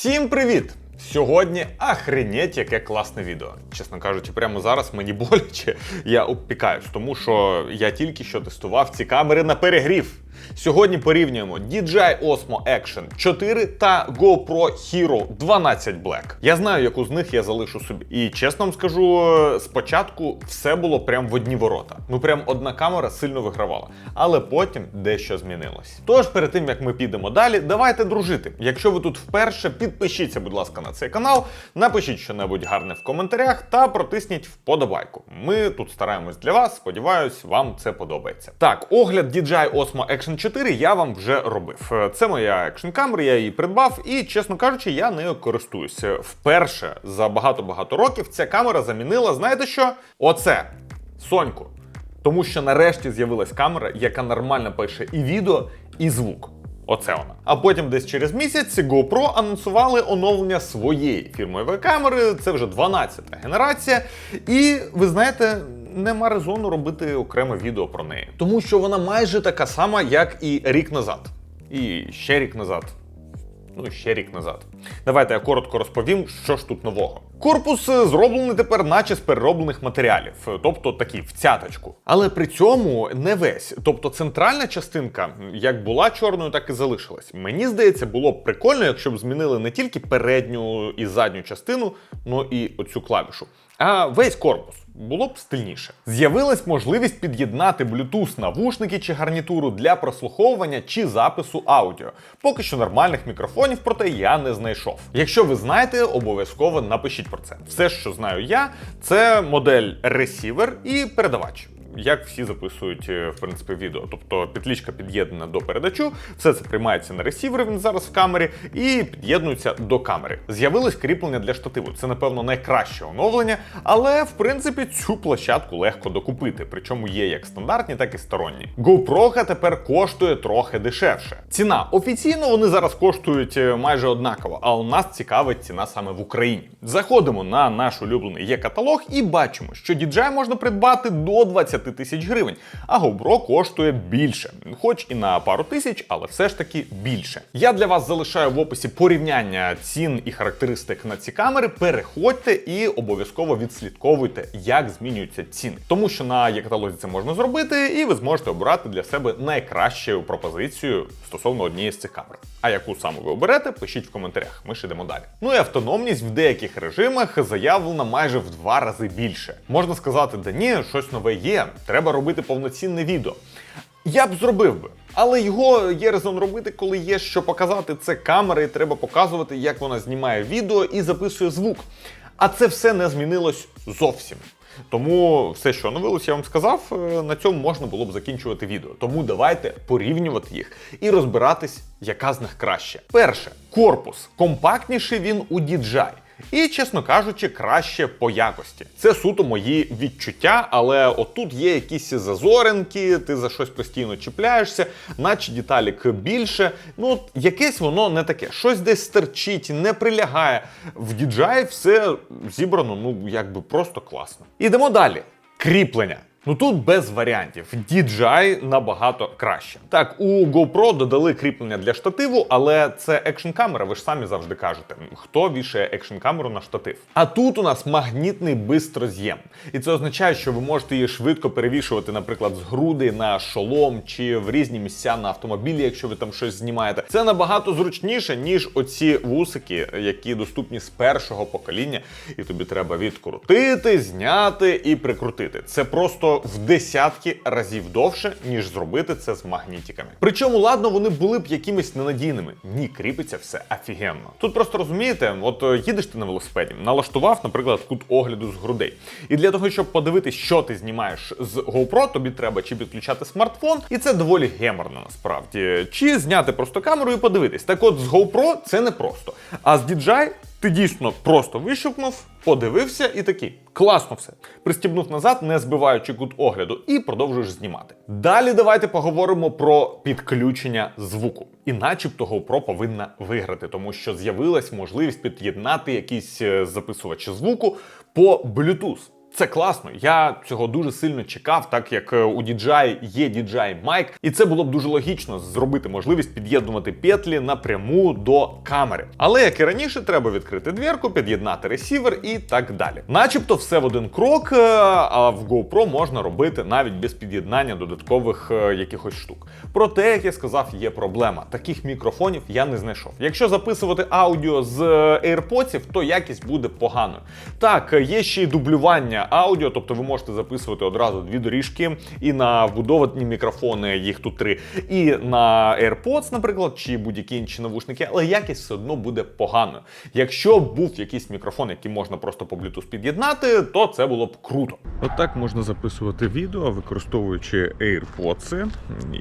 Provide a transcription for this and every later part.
Всім привіт! Сьогодні охренеть, яке класне відео. Чесно кажучи, прямо зараз мені боляче, я обпікаюсь, тому що я тільки що тестував ці камери на перегрів. Сьогодні порівнюємо DJI Osmo Action 4 та GoPro Hero 12 Black. Я знаю, яку з них я залишу собі. І чесно вам скажу, спочатку все було прям в одні ворота. Ну прям одна камера сильно вигравала. Але потім дещо змінилось. Тож перед тим як ми підемо далі, давайте дружити. Якщо ви тут вперше, підпишіться, будь ласка, на цей канал, напишіть щонебудь гарне в коментарях та протисніть вподобайку. Ми тут стараємось для вас. Сподіваюсь, вам це подобається. Так, огляд DJI Osmo Action 4 я вам вже робив. Е, Це моя екшн камера, я її придбав, і чесно кажучи, я нею користуюся. Вперше за багато-багато років ця камера замінила, знаєте що? Оце Соньку. Тому що нарешті з'явилась камера, яка нормально пише і відео, і звук. Оце вона. А потім десь через місяць GoPro анонсували оновлення своєї фірмової камери. Це вже 12-та генерація. І ви знаєте, нема резону робити окреме відео про неї. Тому що вона майже така сама, як і рік назад. І ще рік назад. Ну, ще рік назад. Давайте я коротко розповім, що ж тут нового. Корпус е, зроблений тепер, наче з перероблених матеріалів, е, тобто такий в цяточку. Але при цьому не весь. Тобто центральна частинка, як була чорною, так і залишилась. Мені здається, було б прикольно, якщо б змінили не тільки передню і задню частину, ну і оцю клавішу, а весь корпус. Було б стильніше. З'явилась можливість під'єднати Bluetooth навушники чи гарнітуру для прослуховування чи запису аудіо. Поки що нормальних мікрофонів, проте я не знайшов. Якщо ви знаєте, обов'язково напишіть про це. Все, що знаю я, це модель ресівер і передавач. Як всі записують е, в принципі відео, тобто підлічка під'єднана до передачу, все це приймається на ресівер, він зараз в камері, і під'єднується до камери. З'явилось кріплення для штативу. Це напевно найкраще оновлення, але в принципі цю площадку легко докупити. Причому є як стандартні, так і сторонні. GoPro тепер коштує трохи дешевше. Ціна офіційно вони зараз коштують е, майже однаково, а у нас цікавить ціна саме в Україні. Заходимо на наш улюблений є каталог і бачимо, що DJI можна придбати до 20 тисяч гривень, а GoPro коштує більше, хоч і на пару тисяч, але все ж таки більше. Я для вас залишаю в описі порівняння цін і характеристик на ці камери. Переходьте і обов'язково відслідковуйте, як змінюються ціни, тому що на є-каталозі це можна зробити, і ви зможете обрати для себе найкращу пропозицію стосовно однієї з цих камер. А яку саме ви оберете, пишіть в коментарях. Ми ж йдемо далі. Ну і автономність в деяких режимах заявлена майже в два рази більше. Можна сказати, да ні, щось нове є, треба робити повноцінне відео. Я б зробив би. Але його є резон робити, коли є що показати. Це камера, і треба показувати, як вона знімає відео і записує звук. А це все не змінилось зовсім. Тому все, що оновилось, я вам сказав, е, на цьому можна було б закінчувати відео. Тому давайте порівнювати їх і розбиратись, яка з них краще. Перше, корпус. Компактніший він у DJI. І, чесно кажучи, краще по якості. Це суто мої відчуття, але отут є якісь зазоринки, ти за щось постійно чіпляєшся, наче деталік більше. Ну, якесь воно не таке. Щось десь стерчить, не прилягає. В DJI все зібрано, ну якби просто класно. Ідемо далі. Кріплення. Ну тут без варіантів. DJI набагато краще. Так, у GoPro додали кріплення для штативу, але це екшн камера, ви ж самі завжди кажете. Хто вішає екшн камеру на штатив? А тут у нас магнітний бистроз'єм. І це означає, що ви можете її швидко перевішувати, наприклад, з груди на шолом чи в різні місця на автомобілі, якщо ви там щось знімаєте. Це набагато зручніше, ніж оці вусики, які доступні з першого покоління, і тобі треба відкрутити, зняти і прикрутити. Це просто в десятки разів довше, ніж зробити це з магнітиками. Причому, ладно, вони були б якимись ненадійними. Ні, кріпиться все офігенно. Тут просто розумієте, от е, їдеш ти на велосипеді, налаштував, наприклад, кут огляду з грудей. І для того, щоб подивитись, що ти знімаєш з GoPro, тобі треба чи підключати смартфон, і це доволі геморно насправді, чи зняти просто камеру і подивитись. Так от з GoPro це не просто. А з DJI ти дійсно просто вищупнув, подивився і такий. Класно все. Пристібнув назад, не збиваючи кут огляду, і продовжуєш знімати. Далі давайте поговоримо про підключення звуку. І начебто GoPro повинна виграти, тому що з'явилась можливість під'єднати якісь е, записувачі звуку по Bluetooth. Це класно. Я цього дуже сильно чекав, так як е, у DJI є DJI Mic, і це було б дуже логічно зробити можливість під'єднувати петлі напряму до камери. Але як і раніше, треба відкрити двірку, під'єднати ресівер і так далі. Начебто, все в один крок, е, а в GoPro можна робити навіть без під'єднання додаткових е, якихось штук. Проте, як я сказав, є проблема. Таких мікрофонів я не знайшов. Якщо записувати аудіо з AirPods, то якість буде поганою. Так, є ще й дублювання аудіо, тобто ви можете записувати одразу дві доріжки і на вбудовані мікрофони, їх тут три, і на AirPods, наприклад, чи будь-які інші навушники, але якість все одно буде поганою. Якщо б був якийсь мікрофон, який можна просто по Bluetooth під'єднати, то це було б круто. Отак можна записувати відео, використовуючи AirPods,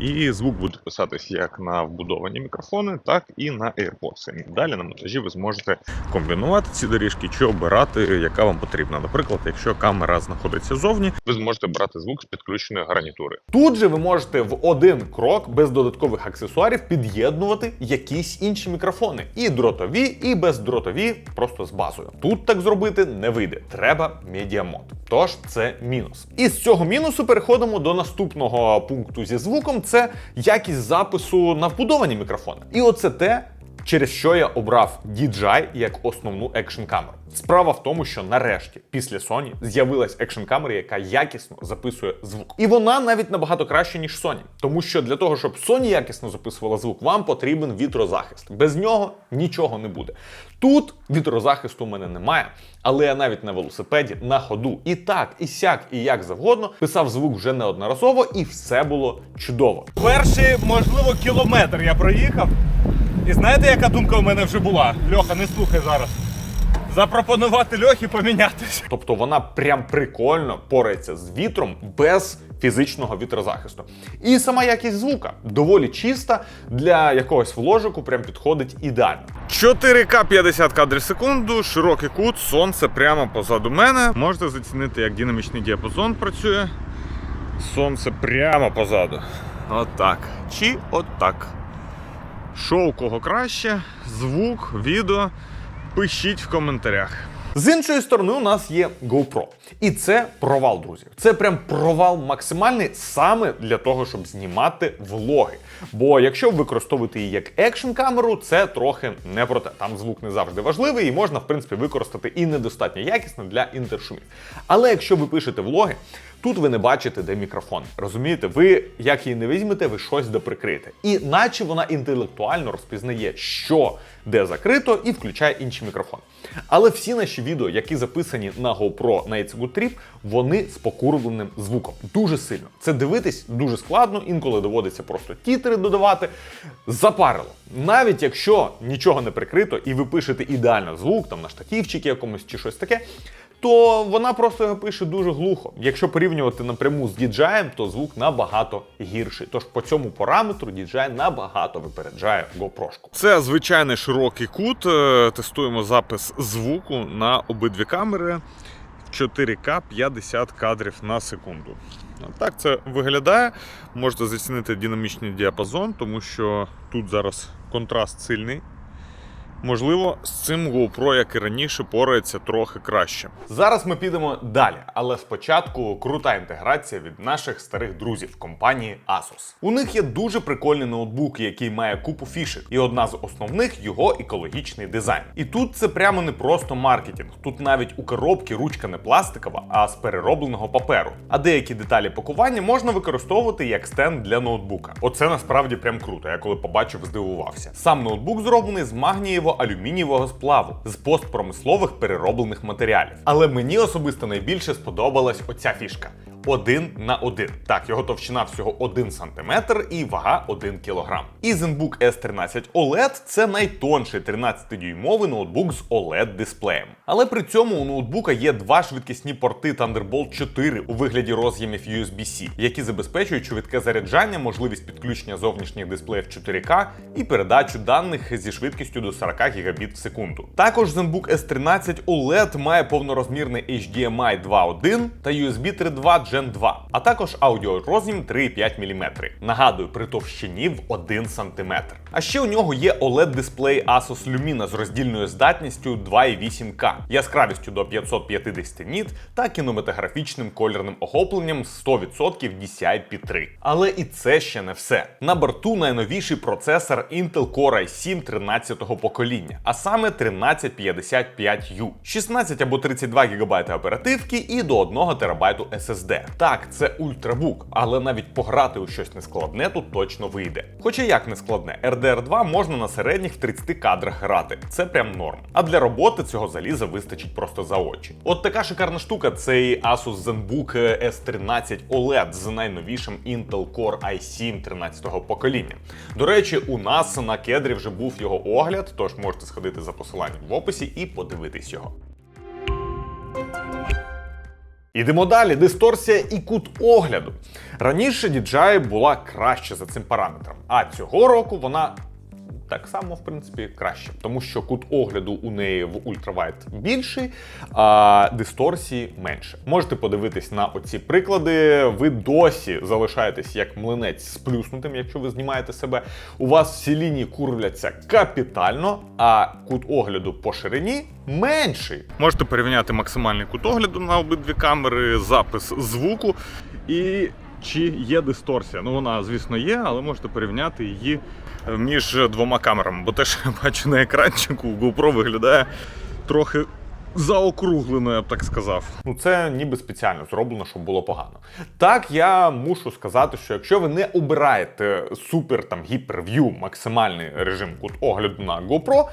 і звук буде писатись як на вбудовані мікрофони, так і на AirPods. Далі на монтажі ви зможете комбінувати ці доріжки чи обирати, яка вам потрібна. Наприклад, якщо камера знаходиться зовні, ви зможете брати звук з підключеної гарнітури. Тут же ви можете в один крок без додаткових аксесуарів під'єднувати якісь інші мікрофони, і дротові, і бездротові, просто з базою. Тут так зробити не вийде. Треба медіамод. Тож це мінус. І з цього мінусу переходимо до наступного пункту зі звуком: це якість запису на вбудовані мікрофони. І оце те. Через що я обрав DJI як основну екшн камеру. Справа в тому, що нарешті після Sony з'явилась екшн камера, яка якісно записує звук. І вона навіть набагато краще, ніж Sony. Тому що для того, щоб Sony якісно записувала звук, вам потрібен вітрозахист. Без нього нічого не буде. Тут вітрозахисту у мене немає, але я навіть на велосипеді на ходу і так, і сяк, і як завгодно писав звук вже неодноразово, і все було чудово. Перший, можливо, кілометр я проїхав. І знаєте, яка думка у мене вже була? Льоха, не слухай зараз. Запропонувати Льохі помінятися. Тобто вона прям прикольно порається з вітром без фізичного вітрозахисту. І сама якість звука доволі чиста для якогось вложику, прям підходить ідеально. 4К 50 кадрів в секунду, широкий кут, сонце прямо позаду мене. Можете зацінити, як динамічний діапазон працює. Сонце прямо позаду. Отак. Чи отак. Що кого краще? Звук, відео. Пишіть в коментарях. З іншої сторони, у нас є GoPro. І це провал, друзі. Це прям провал максимальний саме для того, щоб знімати влоги. Бо якщо ви використовуєте її як екшн камеру, це трохи не про те. Там звук не завжди важливий і можна, в принципі, використати і недостатньо якісно для інтершумів. Але якщо ви пишете влоги, Тут ви не бачите, де мікрофон. Розумієте, ви як її не візьмете, ви щось доприкрите. І наче вона інтелектуально розпізнає, що де закрито, і включає інший мікрофон. Але всі наші відео, які записані на GoPro на It's Trip, вони з покурленим звуком. Дуже сильно. Це дивитись дуже складно, інколи доводиться просто тітри додавати. Запарило. Навіть якщо нічого не прикрито, і ви пишете ідеально звук, там на штативчики якомусь чи щось таке то вона просто його пише дуже глухо. Якщо порівнювати напряму з DJI, то звук набагато гірший. Тож по цьому параметру DJI набагато випереджає GoPro. Це звичайний широкий кут. Е, Тестуємо запис звуку на обидві камери. 4К 50 кадрів на секунду. Так це виглядає. Можете зацінити динамічний діапазон, тому що тут зараз контраст сильний. Можливо, з цим GoPro, як і раніше, порається трохи краще. Зараз ми підемо далі, але спочатку крута інтеграція від наших старих друзів компанії Asus. У них є дуже прикольний ноутбук, який має купу фішек, і одна з основних його екологічний дизайн. І тут це прямо не просто маркетинг. Тут навіть у коробці ручка не пластикова, а з переробленого паперу. А деякі деталі пакування можна використовувати як стенд для ноутбука. Оце насправді прям круто. Я коли побачив, здивувався. Сам ноутбук зроблений з магнієво алюмінієвого сплаву з постпромислових перероблених матеріалів. Але мені особисто найбільше сподобалась оця фішка. Один на один. Так, його товщина всього 1 см і вага 1 кг. І ZenBook S13 OLED це найтонший 13-дюймовий ноутбук з OLED дисплеєм. Але при цьому у ноутбука є два швидкісні порти Thunderbolt 4 у вигляді роз'ємів USB-C, які забезпечують швидке заряджання, можливість підключення зовнішніх дисплеїв 4К і передачу даних зі швидкістю до 40 Гбіт в секунду. Також ZenBook S13 OLED має повнорозмірний HDMI 2.1 та USB 3.2 Gen Gen 2, а також аудіороз'єм 3,5 мм. Нагадую, при товщині в 1 см. А ще у нього є OLED-дисплей Asus Lumina з роздільною здатністю 2,8К, яскравістю до 550 ніт та кінематографічним кольорним охопленням 100% DCI-P3. Але і це ще не все. На борту найновіший процесор Intel Core i7 13-го покоління, а саме 1355U, 16 або 32 ГБ оперативки і до 1 ТБ SSD. Так, це ультрабук, але навіть пограти у щось нескладне тут точно вийде. Хоча як не складне, RDR2 можна на середніх 30 кадрах грати. Це прям норм. А для роботи цього заліза вистачить просто за очі. От така шикарна штука цей Asus ZenBook S13 OLED з найновішим Intel Core i7 13-го покоління. До речі, у нас на кедрі вже був його огляд, тож можете сходити за посиланням в описі і подивитись його. Ідемо далі. Дисторсія і кут огляду. Раніше DJI була краще за цим параметром, а цього року вона. Так само, в принципі, краще, тому що кут огляду у неї в ультравайт більший, а дисторсії менше. Можете подивитись на оці приклади. Ви досі залишаєтесь як млинець сплюснутим, якщо ви знімаєте себе. У вас всі лінії курвляться капітально, а кут огляду по ширині менший. Можете порівняти максимальний кут огляду на обидві камери, запис звуку і. Чи є дисторсія? Ну вона, звісно, є, але можете порівняти її між двома камерами, бо те, що я бачу на екранчику, GoPro виглядає трохи заокруглено, я б так сказав. Ну це ніби спеціально зроблено, щоб було погано. Так, я мушу сказати, що якщо ви не обираєте супер там гіперв'ю, максимальний режим кут огляду на GoPro,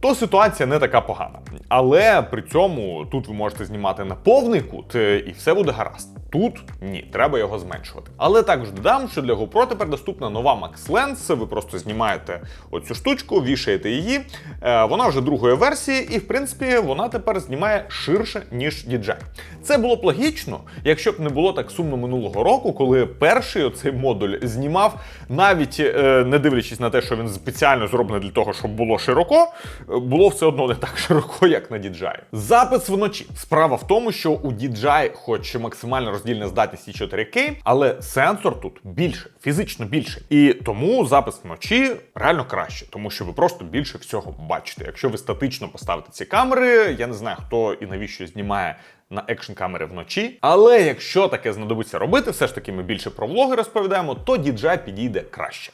то ситуація не така погана. Але при цьому тут ви можете знімати на повний кут, е, і все буде гаразд. Тут ні, треба його зменшувати. Але також додам, що для GoPro тепер доступна нова Max Lens. Ви просто знімаєте оцю штучку, вішаєте її. Е, Вона вже другої версії, і в принципі вона тепер знімає ширше, ніж DJI. Це було б логічно, якщо б не було так сумно минулого року, коли перший оцей модуль знімав, навіть е, не дивлячись на те, що він спеціально зроблений для того, щоб було широко, було все одно не так широко, як на DJI. Запис вночі. Справа в тому, що у DJI, хоч максимальна роздільна здатність і 4К, але сенсор тут більше, фізично більше. І тому запис вночі реально краще, тому що ви просто більше всього бачите. Якщо ви статично поставите ці камери, я не знаю, хто і навіщо знімає. На екшн камери вночі, але якщо таке знадобиться робити, все ж таки ми більше про влоги розповідаємо, то DJI підійде краще.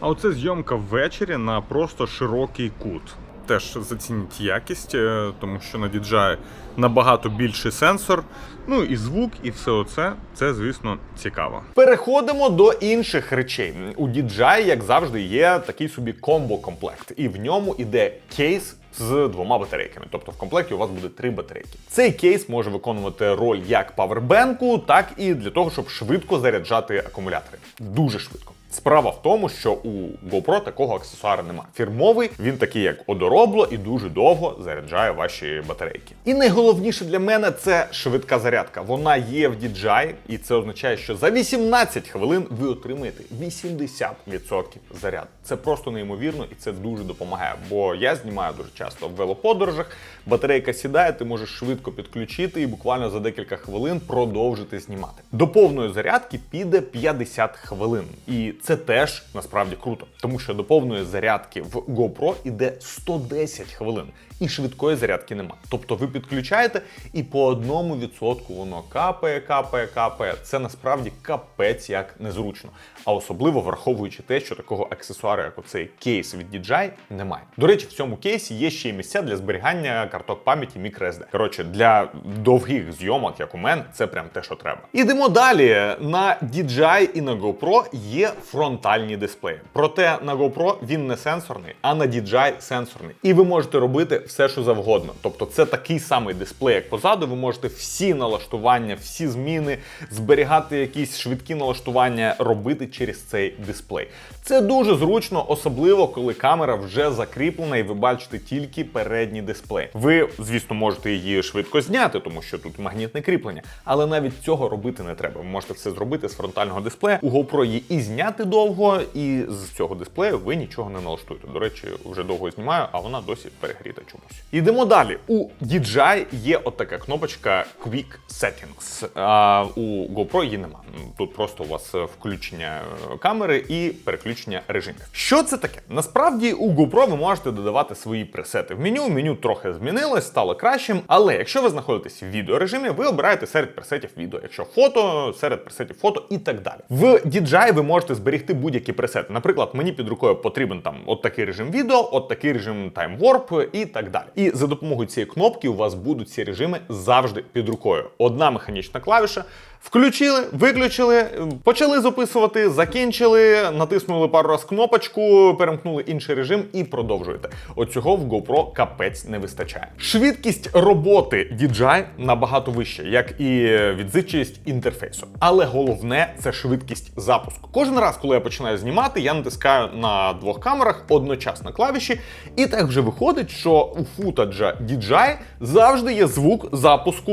А оце зйомка ввечері на просто широкий кут. Теж зацініть якість, е, тому що на DJI набагато більший сенсор. Ну і звук, і все оце це, звісно, цікаво. Переходимо до інших речей. У DJI, як завжди, є такий собі комбо-комплект, і в ньому іде кейс. З двома батарейками, тобто в комплекті у вас буде три батарейки. Цей кейс може виконувати роль як павербенку, так і для того, щоб швидко заряджати акумулятори. Дуже швидко. Справа в тому, що у GoPro такого аксесуара немає. Фірмовий, він такий, як одоробло, і дуже довго заряджає ваші батарейки. І найголовніше для мене це швидка зарядка. Вона є в DJI, і це означає, що за 18 хвилин ви отримаєте 80% заряду. Це просто неймовірно і це дуже допомагає. Бо я знімаю дуже часто в велоподорожах. Батарейка сідає, ти можеш швидко підключити і буквально за декілька хвилин продовжити знімати. До повної зарядки піде 50 хвилин. І це теж насправді круто, тому що до повної зарядки в GoPro іде 110 хвилин, і швидкої зарядки нема. Тобто ви підключаєте і по одному відсотку воно капає, капає, капає. Це насправді капець як незручно. А особливо враховуючи те, що такого аксесуару, як оцей кейс від DJI, немає. До речі, в цьому кейсі є ще й місця для зберігання карток пам'яті microSD. Коротше, для довгих зйомок, як у мене, це прям те, що треба. Ідемо далі. На DJI і на GoPro є фронтальні дисплеї. Проте на GoPro він не сенсорний, а на DJI сенсорний. І ви можете робити все, що завгодно. Тобто, це такий самий дисплей, як позаду. Ви можете всі налаштування, всі зміни, зберігати якісь швидкі налаштування, робити через цей дисплей. Це дуже зручно, особливо коли камера вже закріплена і ви бачите тільки передній дисплей. Ви, звісно, можете її швидко зняти, тому що тут магнітне кріплення, але навіть цього робити не треба. Ви можете все зробити з фронтального дисплея. У GoPro є і зняти довго, і з цього дисплею ви нічого не налаштуєте. До речі, вже довго знімаю, а вона досі перегріта чомусь. Ідемо далі. У DJI є от така кнопочка Quick Settings. А у GoPro її нема. Тут просто у вас е, включення е, камери і переключення режимів. Що це таке? Насправді у GoPro ви можете додавати свої пресети в меню. Меню трохи змінилось, стало кращим. Але якщо ви знаходитесь в відеорежимі, ви обираєте серед пресетів відео. Якщо фото, серед пресетів фото і так далі. В DJI ви можете зберегти будь-які пресети. Наприклад, мені під рукою потрібен там от такий режим відео, от такий режим Time Warp і так далі. І за допомогою цієї кнопки у вас будуть ці режими завжди під рукою. Одна механічна клавіша. Включили, виключили, почали записувати, закінчили, натиснули пару раз кнопочку, перемкнули інший режим і продовжуєте. Оцього в GoPro капець не вистачає. Швидкість роботи DJI набагато вища, як і відзивчість інтерфейсу. Але головне це швидкість запуску. Кожен раз, коли я починаю знімати, я натискаю на двох камерах одночасно клавіші, і так вже виходить, що у футаджа DJI завжди є звук запуску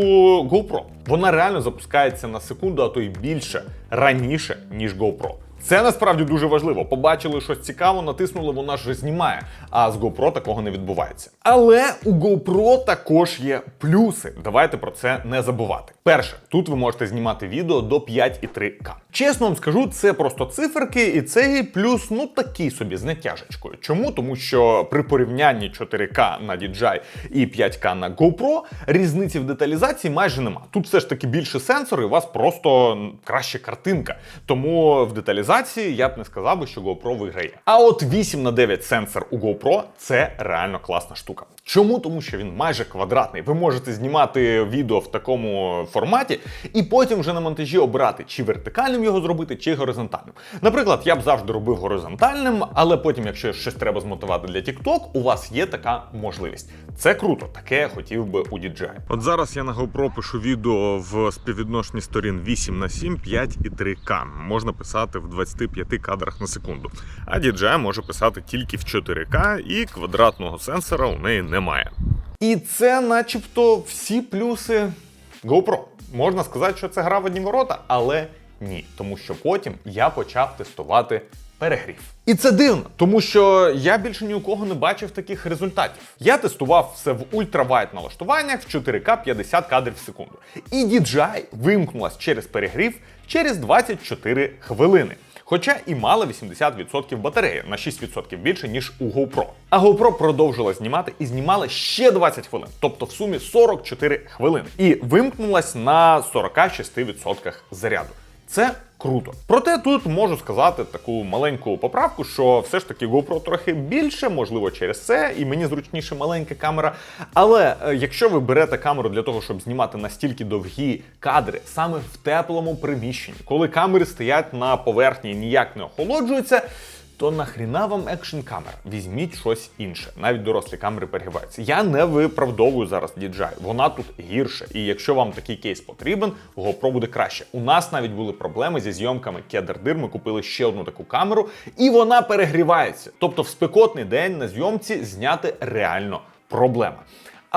GoPro. Вона реально запускається на секунду, а то й більше раніше, ніж GoPro. Це насправді дуже важливо. Побачили щось цікаво, натиснули, вона вже знімає. А з GoPro такого не відбувається. Але у GoPro також є плюси. Давайте про це не забувати. Перше, тут ви можете знімати відео до 5,3К. Чесно вам скажу, це просто циферки, і цей плюс ну такий собі з натяжечкою. Чому? Тому що при порівнянні 4К на DJI і 5К на GoPro різниці в деталізації майже нема. Тут все ж таки більше сенсор, і у вас просто краща картинка. Тому в деталізації я б не сказав би, що GoPro виграє. А от 8 на 9 сенсор у GoPro це реально класна штука. Чому? Тому що він майже квадратний. Ви можете знімати відео в такому форматі, і потім вже на монтажі обрати, чи вертикальним його зробити, чи горизонтальним. Наприклад, я б завжди робив горизонтальним, але потім, якщо щось треба змонтувати для TikTok, у вас є така можливість. Це круто, таке хотів би у DJI. От зараз я на GoPro пишу відео в співвідношенні сторін 8 на 7, 5 і 3К. Можна писати в 25 кадрах на секунду. А DJI може писати тільки в 4К і квадратного сенсора у неї немає. І це, начебто, всі плюси GoPro. Можна сказати, що це гра в одні ворота, але ні, тому що потім я почав тестувати перегрів. І це дивно, тому що я більше ні у кого не бачив таких результатів. Я тестував все в ультравайт налаштуваннях в 4К 50 кадрів в секунду. І DJI вимкнулась через перегрів через 24 хвилини. Хоча і мала 80% батареї на 6% більше, ніж у GoPro. А GoPro продовжила знімати і знімала ще 20 хвилин, тобто в сумі 44 хвилини. І вимкнулась на 46% заряду. Це круто. Проте тут можу сказати таку маленьку поправку, що все ж таки GoPro трохи більше, можливо, через це, і мені зручніше маленька камера. Але е, якщо ви берете камеру для того, щоб знімати настільки довгі кадри саме в теплому приміщенні, коли камери стоять на поверхні і ніяк не охолоджуються. То нахріна вам екшн камера? Візьміть щось інше. Навіть дорослі камери перегибаються. Я не виправдовую зараз DJI. Вона тут гірше. І якщо вам такий кейс потрібен, GoPro буде краще. У нас навіть були проблеми зі зйомками кедр-дир. Ми купили ще одну таку камеру, і вона перегрівається. Тобто, в спекотний день на зйомці зняти реально проблема.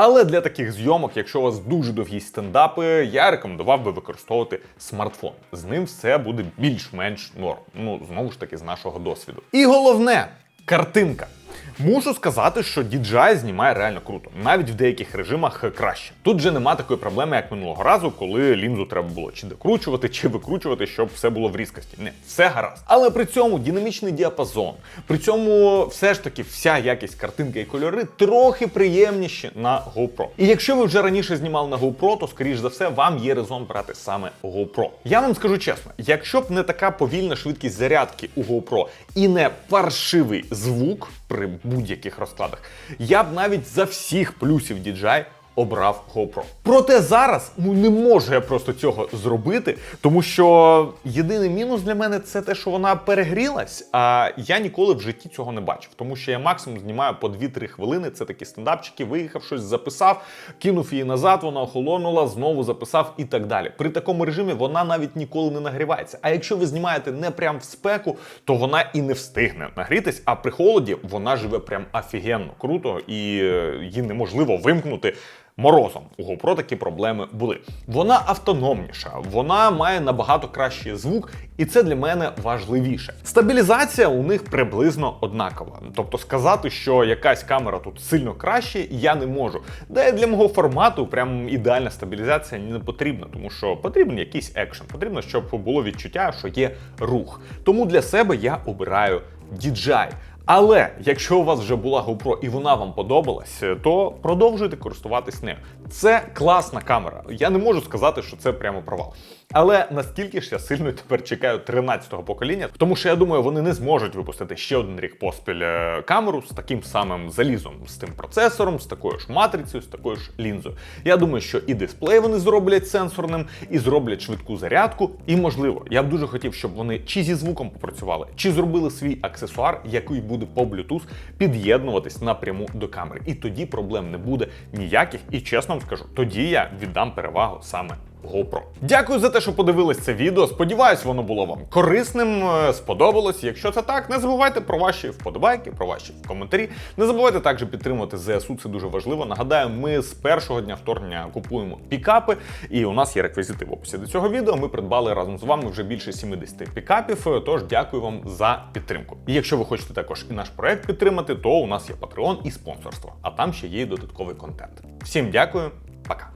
Але для таких зйомок, якщо у вас дуже довгі стендапи, я рекомендував би використовувати смартфон. З ним все буде більш-менш норм. Ну знову ж таки, з нашого досвіду. І головне картинка. Мушу сказати, що DJI знімає реально круто, навіть в деяких режимах краще. Тут вже нема такої проблеми, як минулого разу, коли лінзу треба було чи докручувати, чи викручувати, щоб все було в різкості. Не, все гаразд. Але при цьому динамічний діапазон, при цьому все ж таки вся якість картинки і кольори трохи приємніші на GoPro. І якщо ви вже раніше знімали на GoPro, то скоріш за все вам є резон брати саме GoPro. Я вам скажу чесно, якщо б не така повільна швидкість зарядки у GoPro і не паршивий звук при будь-яких розкладах, я б навіть за всіх плюсів DJI обрав GoPro. Проте зараз ну не можу я просто цього зробити, тому що єдиний мінус для мене це те, що вона перегрілась. А я ніколи в житті цього не бачив, тому що я максимум знімаю по 2-3 хвилини. Це такі стендапчики, виїхав щось, записав, кинув її назад, вона охолонула, знову записав і так далі. При такому режимі вона навіть ніколи не нагрівається. А якщо ви знімаєте не прям в спеку, то вона і не встигне нагрітись. А при холоді вона живе прям офігенно круто і е, її неможливо вимкнути морозом. У GoPro такі проблеми були. Вона автономніша, вона має набагато кращий звук, і це для мене важливіше. Стабілізація у них приблизно однакова. Тобто сказати, що якась камера тут сильно краще, я не можу. Де для мого формату прям ідеальна стабілізація не потрібна, тому що потрібен якийсь екшен. Потрібно, щоб було відчуття, що є рух. Тому для себе я обираю DJI. Але якщо у вас вже була GoPro і вона вам подобалась, то продовжуйте користуватись нею. Це класна камера. Я не можу сказати, що це прямо провал. Але наскільки ж я сильно тепер чекаю 13-го покоління, тому що я думаю, вони не зможуть випустити ще один рік поспіль е, камеру з таким самим залізом, з тим процесором, з такою ж матрицею, з такою ж лінзою. Я думаю, що і дисплей вони зроблять сенсорним, і зроблять швидку зарядку. І можливо, я б дуже хотів, щоб вони чи зі звуком попрацювали, чи зробили свій аксесуар, який буде по Bluetooth під'єднуватись напряму до камери. І тоді проблем не буде ніяких. І чесно вам скажу, тоді я віддам перевагу саме GoPro. Дякую за те, що подивились це відео. Сподіваюсь, воно було вам корисним, е, сподобалось. Якщо це так, не забувайте про ваші вподобайки, про ваші коментарі. Не забувайте також підтримувати ЗСУ, це дуже важливо. Нагадаю, ми з першого дня вторгнення купуємо пікапи, і у нас є реквізити в описі до цього відео. Ми придбали разом з вами вже більше 70 пікапів. е, Тож дякую вам за підтримку. І якщо ви хочете також і наш проект підтримати, то у нас є Patreon і спонсорство, а там ще є й додатковий контент. Всім дякую, пока.